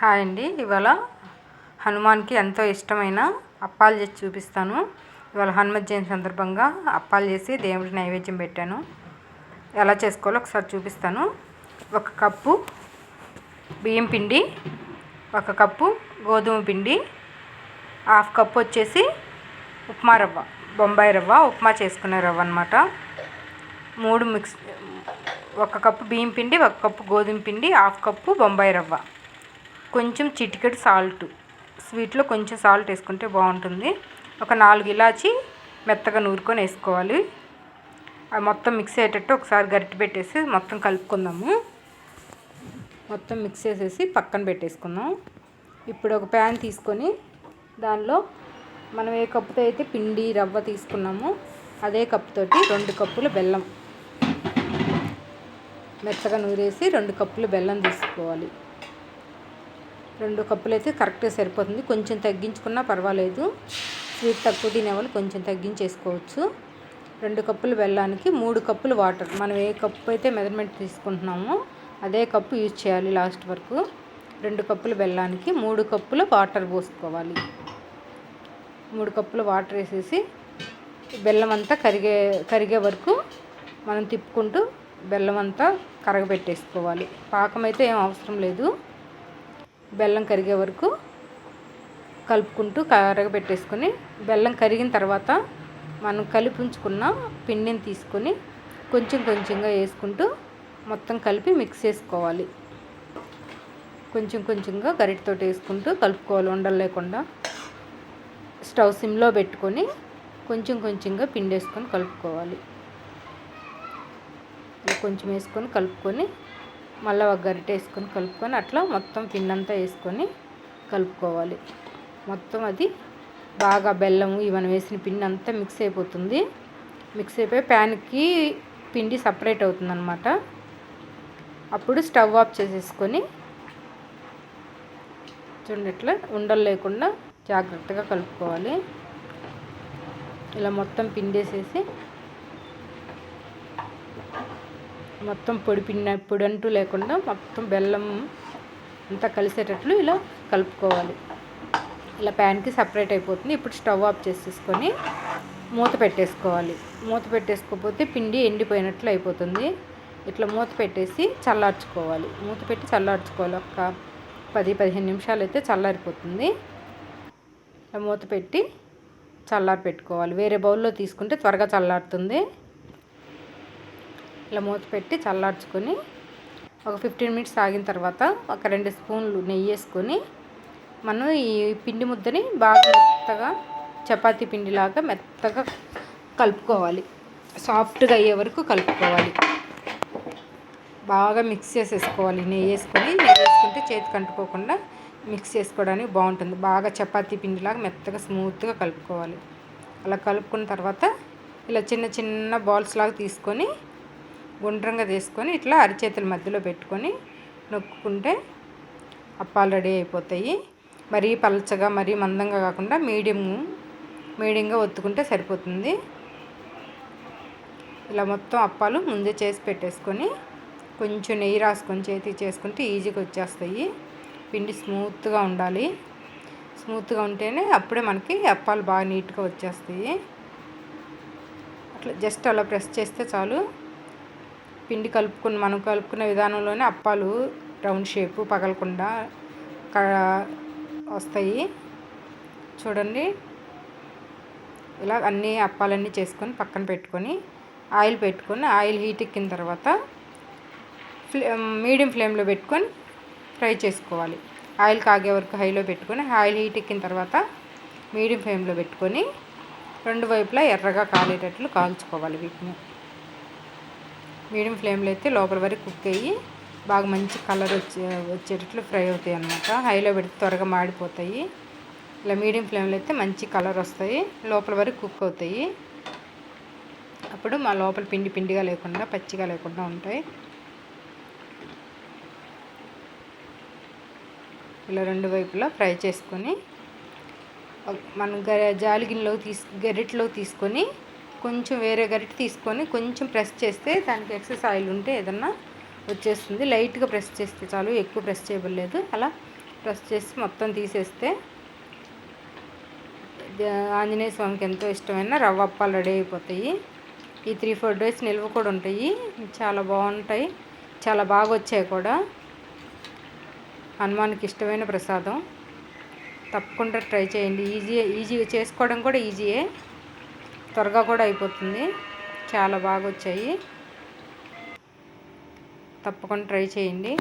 Hi అండి. ఇవాళ హనుమాన్కి ఎంతో ఇష్టమైన అప్పాలు చేసి చూపిస్తాను. ఇవాళ హనుమత్ జయంతి సందర్భంగా అప్పాలు చేసి దేవుడికి నైవేద్యం పెట్టాను. ఎలా చేసుకోవాలో ఒకసారి చూపిస్తాను. ఒక కప్పు బియ్యం పిండి ఒక కప్పు గోధుమ పిండి హాఫ్ కప్పు వచ్చేసి ఉప్మా రవ్వ బొంబాయి రవ్వ ఉప్మా చేసుకునే రవ్వ అనమాట మూడు మిక్స్ ఒక కప్పు బియ్యం పిండి ఒక కప్పు గోధుమ పిండి హాఫ్ కప్పు బొంబాయి రవ్వ. కొంచెం చిటికెడు సాల్ట్. స్వీట్లో కొంచెం సాల్ట్ వేసుకుంటే బాగుంటుంది. ఒక నాలుగు ఇలాచి మెత్తగా నూరుకొని వేసుకోవాలి. అది మొత్తం మిక్స్ అయ్యేటట్టు ఒకసారి గరిటె పెట్టేసి మొత్తం కలుపుకుందాము. మొత్తం మిక్స్ చేసేసి పక్కన పెట్టేసుకుందాం. ఇప్పుడు ఒక ప్యాన్ తీసుకొని దానిలో మనం ఏ కప్పుతో అయితే పిండి రవ్వ తీసుకున్నామో అదే కప్పుతోటి రెండు కప్పుల బెల్లం. మెత్తగా నూరేసి రెండు కప్పులు బెల్లం తీసుకోవాలి. రెండు కప్పులు అయితే కరెక్ట్గా సరిపోతుంది. కొంచెం తగ్గించుకున్నా పర్వాలేదు. స్వీట్ తక్కువ తినేవాళ్ళు కొంచెం తగ్గించేసుకోవచ్చు. రెండు కప్పులు బెల్లానికి మూడు కప్పులు వాటర్. మనం ఏ కప్పు అయితే మెజర్మెంట్ తీసుకుంటున్నామో అదే కప్పు యూజ్ చేయాలి లాస్ట్ వరకు. రెండు కప్పులు బెల్లానికి మూడు కప్పులు వాటర్ పోసుకోవాలి. మూడు కప్పులు వాటర్ వేసేసి బెల్లం అంతా కరిగే కరిగే వరకు మనం తిప్పుకుంటూ బెల్లం అంతా కరగబెట్టేసుకోవాలి. పాకం అయితే ఏం అవసరం లేదు. బెల్లం కరిగే వరకు కలుపుకుంటూ కరగబెట్టేసుకొని బెల్లం కరిగిన తర్వాత మనం కలిపి ఉంచుకున్న పిండిని తీసుకొని కొంచెం కొంచెంగా వేసుకుంటూ మొత్తం కలిపి మిక్స్ చేసుకోవాలి. కొంచెం కొంచెంగా గరిటతో వేసుకుంటూ కలుపుకోవాలి ఉండలు లేకుండా. స్టవ్ సిమ్లో పెట్టుకొని కొంచెం కొంచెంగా పిండి వేసుకొని కలుపుకోవాలి. కొంచెం వేసుకొని కలుపుకొని మళ్ళీ ఒక గరిట వేసుకొని కలుపుకొని అట్లా మొత్తం పిండంతా వేసుకొని కలుపుకోవాలి. మొత్తం అది బాగా బెల్లం ఇవన్నీ వేసిన పిండి అంతా మిక్స్ అయిపోతుంది. మిక్స్ అయిపోయి ప్యాన్కి పిండి సపరేట్ అవుతుందన్నమాట. అప్పుడు స్టవ్ ఆఫ్ చేసేసుకొని చూడండి ఇట్లా ఉండలు లేకుండా జాగ్రత్తగా కలుపుకోవాలి. ఇలా మొత్తం పిండేసేసి మొత్తం పొడి పిండి పొడి అంటూ లేకుండా మొత్తం బెల్లం అంతా కలిసేటట్లు ఇలా కలుపుకోవాలి. ఇలా ప్యాన్కి సపరేట్ అయిపోతుంది. ఇప్పుడు స్టవ్ ఆఫ్ చేసేసుకొని మూత పెట్టేసుకోవాలి. మూత పెట్టేసుకోకపోతే పిండి ఎండిపోయినట్లు అయిపోతుంది. ఇట్లా మూత పెట్టేసి చల్లార్చుకోవాలి. మూత పెట్టి చల్లార్చుకోవాలి. ఒక పది పదిహేను నిమిషాలు అయితే చల్లారిపోతుంది. మూత పెట్టి చల్లారి పెట్టుకోవాలి వేరే బౌల్లో తీసుకుంటే త్వరగా చల్లారుతుంది. ఇలా మూత పెట్టి చల్లార్చుకొని ఒక ఫిఫ్టీన్ మినిట్స్ ఆగిన తర్వాత ఒక రెండు స్పూన్లు నెయ్యి వేసుకొని మనం ఈ పిండి ముద్దని బాగా మెత్తగా చపాతీ పిండిలాగా మెత్తగా కలుపుకోవాలి. సాఫ్ట్గా అయ్యే వరకు కలుపుకోవాలి. బాగా మిక్స్ చేసేసుకోవాలి. నెయ్యి వేసుకొని నెయ్యి వేసుకుంటే చేతికి అంటుకోకుండా మిక్స్ చేసుకోవడానికి బాగుంటుంది. బాగా చపాతీ పిండిలాగా మెత్తగా స్మూత్గా కలుపుకోవాలి. అలా కలుపుకున్న తర్వాత ఇలా చిన్న చిన్న బాల్స్ లాగా తీసుకొని గుండ్రంగా తీసుకొని ఇట్లా అరిచేతుల మధ్యలో పెట్టుకొని నొక్కుంటే అప్పాలు రెడీ అయిపోతాయి. మరీ పలచగా మరీ మందంగా కాకుండా మీడియం మీడియంగా ఒత్తుకుంటే సరిపోతుంది. ఇలా మొత్తం అప్పాలు ముందే చేసి పెట్టేసుకొని కొంచెం నెయ్యి రాసుకొని చేతి చేసుకుంటే ఈజీగా వచ్చేస్తాయి. పిండి స్మూత్గా ఉండాలి. స్మూత్గా ఉంటేనే అప్పుడే మనకి అప్పాలు బాగా నీట్గా వచ్చేస్తాయి. అట్లా జస్ట్ అలా ప్రెస్ చేస్తే చాలు. పిండి కలుపుకుని మనం కలుపుకునే విధానంలోనే అప్పాలు రౌండ్ షేపు పగలకుండా వస్తాయి. చూడండి. ఇలా అన్ని అప్పాలన్నీ చేసుకొని పక్కన పెట్టుకొని ఆయిల్ పెట్టుకొని ఆయిల్ హీట్ ఎక్కిన తర్వాత ఫ్లే మీడియం ఫ్లేమ్లో పెట్టుకొని ఫ్రై చేసుకోవాలి. ఆయిల్ కాగే వరకు హైలో పెట్టుకొని ఆయిల్ హీట్ ఎక్కిన తర్వాత మీడియం ఫ్లేమ్లో పెట్టుకొని రెండు వైపులా ఎర్రగా కాలేటట్లు కాల్చుకోవాలి వీటిని. మీడియం ఫ్లేమ్లో అయితే లోపల వరకు కుక్ అయ్యి బాగా మంచి కలర్ వచ్చే వచ్చేటట్లు ఫ్రై అవుతాయి అన్నమాట. హైలో పెడితే త్వరగా మాడిపోతాయి. ఇలా మీడియం ఫ్లేమ్లో అయితే మంచి కలర్ వస్తాయి. లోపల వరకు కుక్ అవుతాయి. అప్పుడు మా లోపల పిండి పిండిగా లేకుండా పచ్చిగా లేకుండా ఉంటాయి. ఇలా రెండు వైపులా ఫ్రై చేసుకొని మనం జాలి గిన్నెలో తీసు గరిటలో తీసుకొని కొంచెం వేరే గరిటె తీసుకొని కొంచెం ప్రెస్ చేస్తే దానికి ఎక్సెస్ ఆయిల్ ఉంటే ఏదన్నా వచ్చేస్తుంది. లైట్గా ప్రెస్ చేస్తే చాలు ఎక్కువ ప్రెస్ చేయబడలేదు. అలా ప్రెస్ చేసి మొత్తం తీసేస్తే ఆంజనేయ స్వామికి ఎంతో ఇష్టమైన రవ్వ అప్పాలు రెడీ అయిపోతాయి. ఈ త్రీ ఫోర్ డేస్ నిల్వ కూడా ఉంటాయి. చాలా బాగుంటాయి. చాలా బాగా వచ్చాయి కూడా. హనుమాన్కి ఇష్టమైన ప్రసాదం. తప్పకుండా ట్రై చేయండి. ఈజీ ఈజీ చేసుకోవడం కూడా ఈజీయే. త్వరగా కూడా అయిపోతుంది. చాలా బాగా వచ్చాయి తప్పకుండా ట్రై చేయండి.